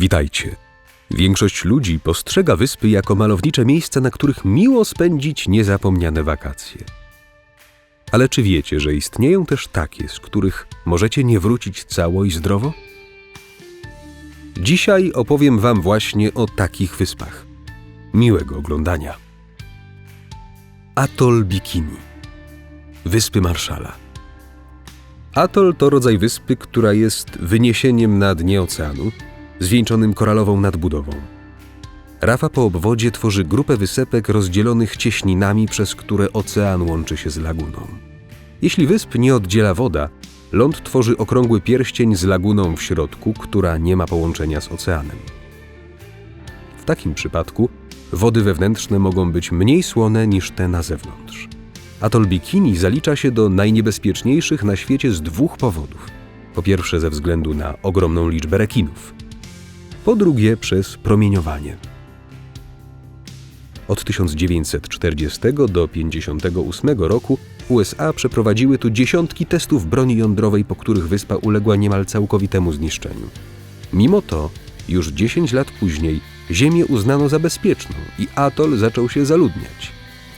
Witajcie. Większość ludzi postrzega wyspy jako malownicze miejsca, na których miło spędzić niezapomniane wakacje. Ale czy wiecie, że istnieją też takie, z których możecie nie wrócić cało i zdrowo? Dzisiaj opowiem Wam właśnie o takich wyspach. Miłego oglądania. Atol Bikini. Wyspy Marszala. Atol to rodzaj wyspy, która jest wyniesieniem na dnie oceanu, zwieńczonym koralową nadbudową. Rafa po obwodzie tworzy grupę wysepek rozdzielonych cieśninami, przez które ocean łączy się z laguną. Jeśli wysp nie oddziela woda, ląd tworzy okrągły pierścień z laguną w środku, która nie ma połączenia z oceanem. W takim przypadku wody wewnętrzne mogą być mniej słone niż te na zewnątrz. Atol Bikini zalicza się do najniebezpieczniejszych na świecie z dwóch powodów. Po pierwsze ze względu na ogromną liczbę rekinów. Po drugie przez promieniowanie. Od 1940 do 1958 roku USA przeprowadziły tu dziesiątki testów broni jądrowej, po których wyspa uległa niemal całkowitemu zniszczeniu. Mimo to, już 10 lat później, Ziemię uznano za bezpieczną i atol zaczął się zaludniać.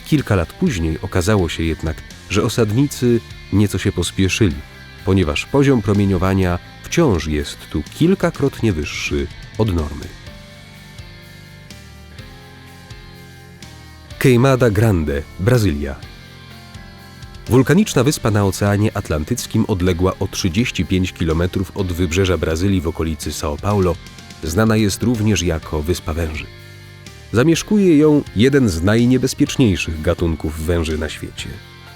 Kilka lat później okazało się jednak, że osadnicy nieco się pospieszyli, ponieważ poziom promieniowania wciąż jest tu kilkakrotnie wyższy od normy. Queimada Grande, Brazylia. Wulkaniczna wyspa na Oceanie Atlantyckim odległa o 35 km od wybrzeża Brazylii w okolicy São Paulo, znana jest również jako Wyspa Węży. Zamieszkuje ją jeden z najniebezpieczniejszych gatunków węży na świecie.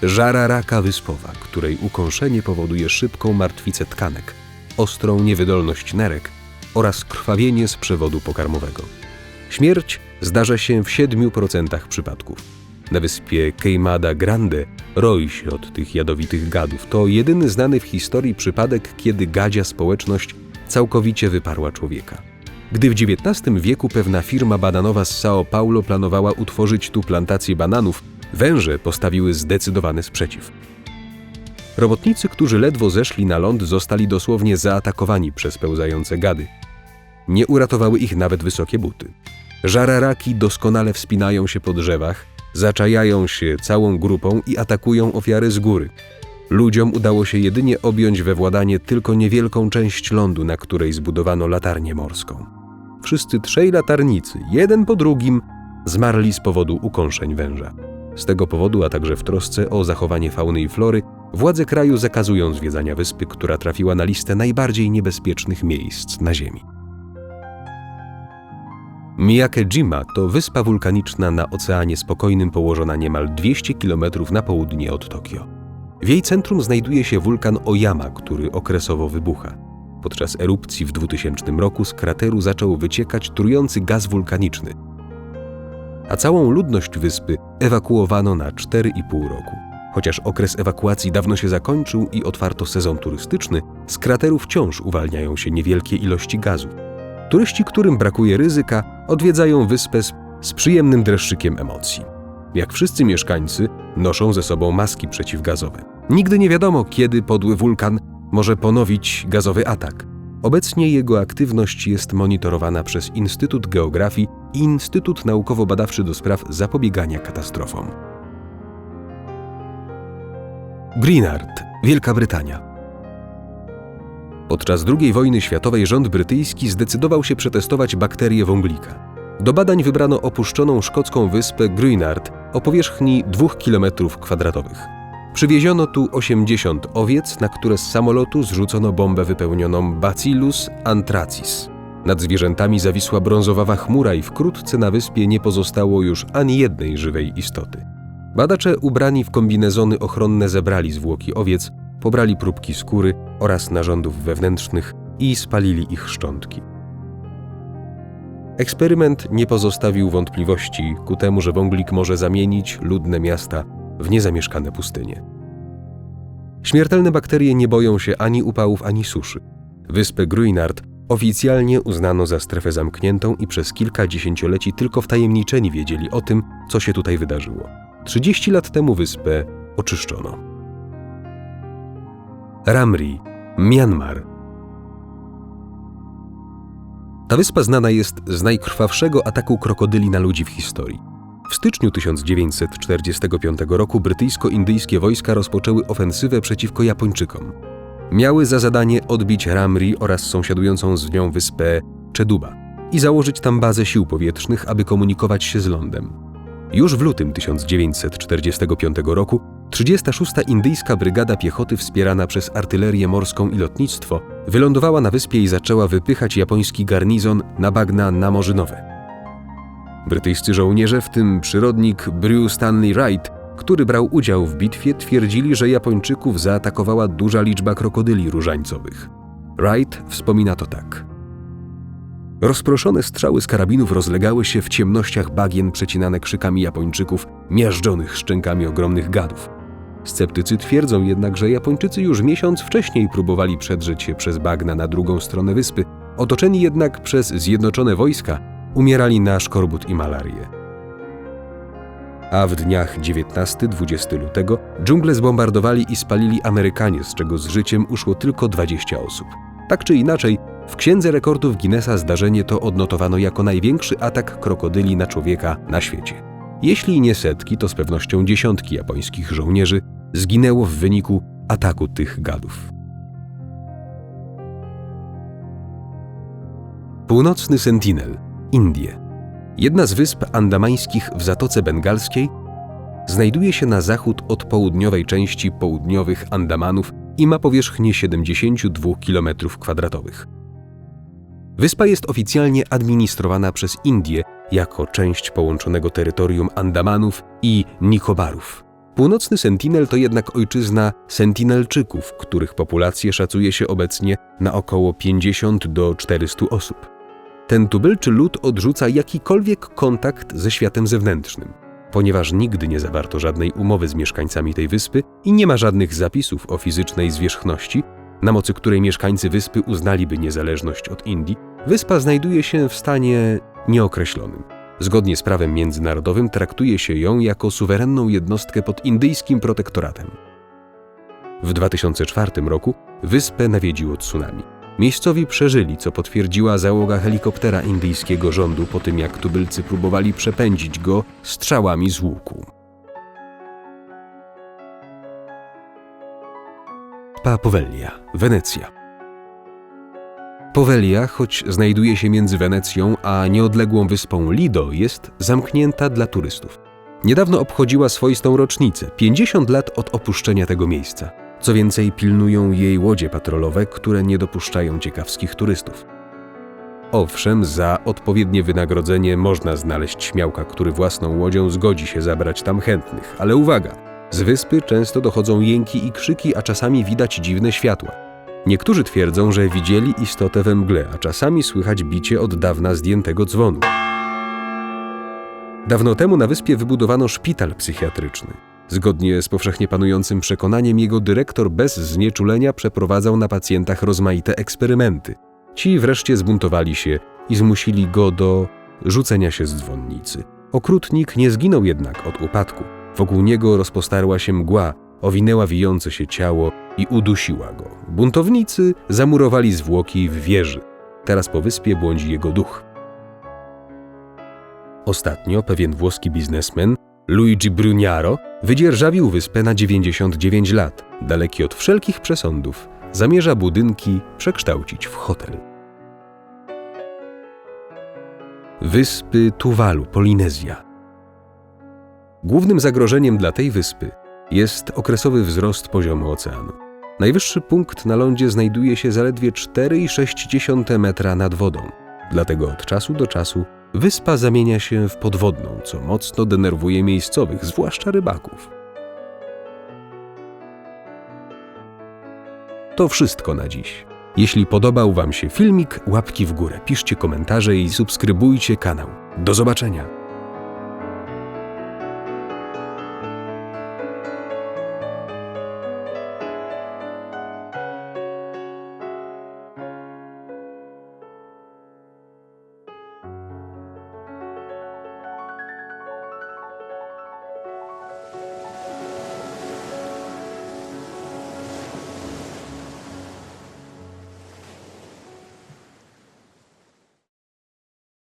Żararaka wyspowa, której ukąszenie powoduje szybką martwicę tkanek, ostrą niewydolność nerek oraz krwawienie z przewodu pokarmowego. Śmierć zdarza się w 7% przypadków. Na wyspie Queimada Grande roi się od tych jadowitych gadów. To jedyny znany w historii przypadek, kiedy gadzia społeczność całkowicie wyparła człowieka. Gdy w XIX wieku pewna firma bananowa z São Paulo planowała utworzyć tu plantację bananów, węże postawiły zdecydowany sprzeciw. Robotnicy, którzy ledwo zeszli na ląd, zostali dosłownie zaatakowani przez pełzające gady. Nie uratowały ich nawet wysokie buty. Żararaki doskonale wspinają się po drzewach, zaczajają się całą grupą i atakują ofiary z góry. Ludziom udało się jedynie objąć we władanie tylko niewielką część lądu, na której zbudowano latarnię morską. Wszyscy trzej latarnicy, jeden po drugim, zmarli z powodu ukąszeń węża. Z tego powodu, a także w trosce o zachowanie fauny i flory, władze kraju zakazują zwiedzania wyspy, która trafiła na listę najbardziej niebezpiecznych miejsc na Ziemi. Miyake-jima to wyspa wulkaniczna na Oceanie Spokojnym położona niemal 200 km na południe od Tokio. W jej centrum znajduje się wulkan Oyama, który okresowo wybucha. Podczas erupcji w 2000 roku z krateru zaczął wyciekać trujący gaz wulkaniczny, a całą ludność wyspy ewakuowano na 4,5 roku. Chociaż okres ewakuacji dawno się zakończył i otwarto sezon turystyczny, z krateru wciąż uwalniają się niewielkie ilości gazu. Turyści, którym brakuje ryzyka, odwiedzają wyspę z, przyjemnym dreszczykiem emocji. Jak wszyscy mieszkańcy, noszą ze sobą maski przeciwgazowe. Nigdy nie wiadomo, kiedy podły wulkan może ponowić gazowy atak. Obecnie jego aktywność jest monitorowana przez Instytut Geografii i Instytut Naukowo-Badawczy do spraw zapobiegania katastrofom. Greenard, Wielka Brytania. Podczas II wojny światowej rząd brytyjski zdecydował się przetestować bakterię wąglika. Do badań wybrano opuszczoną szkocką wyspę Greenard o powierzchni 2 km2. Przywieziono tu 80 owiec, na które z samolotu zrzucono bombę wypełnioną Bacillus anthracis. Nad zwierzętami zawisła brązowawa chmura i wkrótce na wyspie nie pozostało już ani jednej żywej istoty. Badacze ubrani w kombinezony ochronne zebrali zwłoki owiec, pobrali próbki skóry oraz narządów wewnętrznych i spalili ich szczątki. Eksperyment nie pozostawił wątpliwości ku temu, że wąglik może zamienić ludne miasta w niezamieszkane pustynie. Śmiertelne bakterie nie boją się ani upałów, ani suszy. Wyspę Gruinard oficjalnie uznano za strefę zamkniętą i przez kilka dziesięcioleci tylko wtajemniczeni wiedzieli o tym, co się tutaj wydarzyło. 30 lat temu wyspę oczyszczono. Ramri, Myanmar. Ta wyspa znana jest z najkrwawszego ataku krokodyli na ludzi w historii. W styczniu 1945 roku brytyjsko-indyjskie wojska rozpoczęły ofensywę przeciwko Japończykom. Miały za zadanie odbić Ramri oraz sąsiadującą z nią wyspę Czeduba i założyć tam bazę sił powietrznych, aby komunikować się z lądem. Już w lutym 1945 roku 36. Indyjska Brygada Piechoty wspierana przez artylerię morską i lotnictwo wylądowała na wyspie i zaczęła wypychać japoński garnizon na bagna namorzynowe. Brytyjscy żołnierze, w tym przyrodnik Brew Stanley Wright, który brał udział w bitwie, twierdzili, że Japończyków zaatakowała duża liczba krokodyli różańcowych. Wright wspomina to tak. Rozproszone strzały z karabinów rozlegały się w ciemnościach bagien przecinane krzykami Japończyków, miażdżonych szczękami ogromnych gadów. Sceptycy twierdzą jednak, że Japończycy już miesiąc wcześniej próbowali przedrzeć się przez bagna na drugą stronę wyspy, otoczeni jednak przez zjednoczone wojska, umierali na szkorbut i malarię. A w dniach 19-20 lutego dżunglę zbombardowali i spalili Amerykanie, z czego z życiem uszło tylko 20 osób. Tak czy inaczej, w Księdze Rekordów Guinnessa zdarzenie to odnotowano jako największy atak krokodyli na człowieka na świecie. Jeśli nie setki, to z pewnością dziesiątki japońskich żołnierzy zginęło w wyniku ataku tych gadów. Północny Sentinel, Indie. Jedna z wysp andamańskich w Zatoce Bengalskiej znajduje się na zachód od południowej części południowych Andamanów i ma powierzchnię 72 km2. Wyspa jest oficjalnie administrowana przez Indię jako część połączonego terytorium Andamanów i Nikobarów. Północny Sentinel to jednak ojczyzna Sentinelczyków, których populację szacuje się obecnie na około 50 do 400 osób. Ten tubylczy lud odrzuca jakikolwiek kontakt ze światem zewnętrznym, ponieważ nigdy nie zawarto żadnej umowy z mieszkańcami tej wyspy i nie ma żadnych zapisów o fizycznej zwierzchności, na mocy której mieszkańcy wyspy uznaliby niezależność od Indii, wyspa znajduje się w stanie nieokreślonym. Zgodnie z prawem międzynarodowym traktuje się ją jako suwerenną jednostkę pod indyjskim protektoratem. W 2004 roku wyspę nawiedziło tsunami. Miejscowi przeżyli, co potwierdziła załoga helikoptera indyjskiego rządu po tym, jak tubylcy próbowali przepędzić go strzałami z łuku. Pa Powellia, Wenecja. Powellia, choć znajduje się między Wenecją a nieodległą wyspą Lido, jest zamknięta dla turystów. Niedawno obchodziła swoistą rocznicę 50 lat od opuszczenia tego miejsca. Co więcej, pilnują jej łodzie patrolowe, które nie dopuszczają ciekawskich turystów. Owszem, za odpowiednie wynagrodzenie można znaleźć śmiałka, który własną łodzią zgodzi się zabrać tam chętnych, ale uwaga! Z wyspy często dochodzą jęki i krzyki, a czasami widać dziwne światła. Niektórzy twierdzą, że widzieli istotę we mgle, a czasami słychać bicie od dawna zdjętego dzwonu. Dawno temu na wyspie wybudowano szpital psychiatryczny. Zgodnie z powszechnie panującym przekonaniem, jego dyrektor bez znieczulenia przeprowadzał na pacjentach rozmaite eksperymenty. Ci wreszcie zbuntowali się i zmusili go do rzucenia się z dzwonnicy. Okrutnik nie zginął jednak od upadku. Wokół niego rozpostarła się mgła, owinęła wijące się ciało i udusiła go. Buntownicy zamurowali zwłoki w wieży. Teraz po wyspie błądzi jego duch. Ostatnio pewien włoski biznesmen Luigi Bruniaro wydzierżawił wyspę na 99 lat. Daleki od wszelkich przesądów, zamierza budynki przekształcić w hotel. Wyspy Tuwalu, Polinezja. Głównym zagrożeniem dla tej wyspy jest okresowy wzrost poziomu oceanu. Najwyższy punkt na lądzie znajduje się zaledwie 4,6 metra nad wodą. Dlatego od czasu do czasu Wyspa zamienia się w podwodną, co mocno denerwuje miejscowych, zwłaszcza rybaków. To wszystko na dziś. Jeśli podobał Wam się filmik, łapki w górę, piszcie komentarze i subskrybujcie kanał. Do zobaczenia!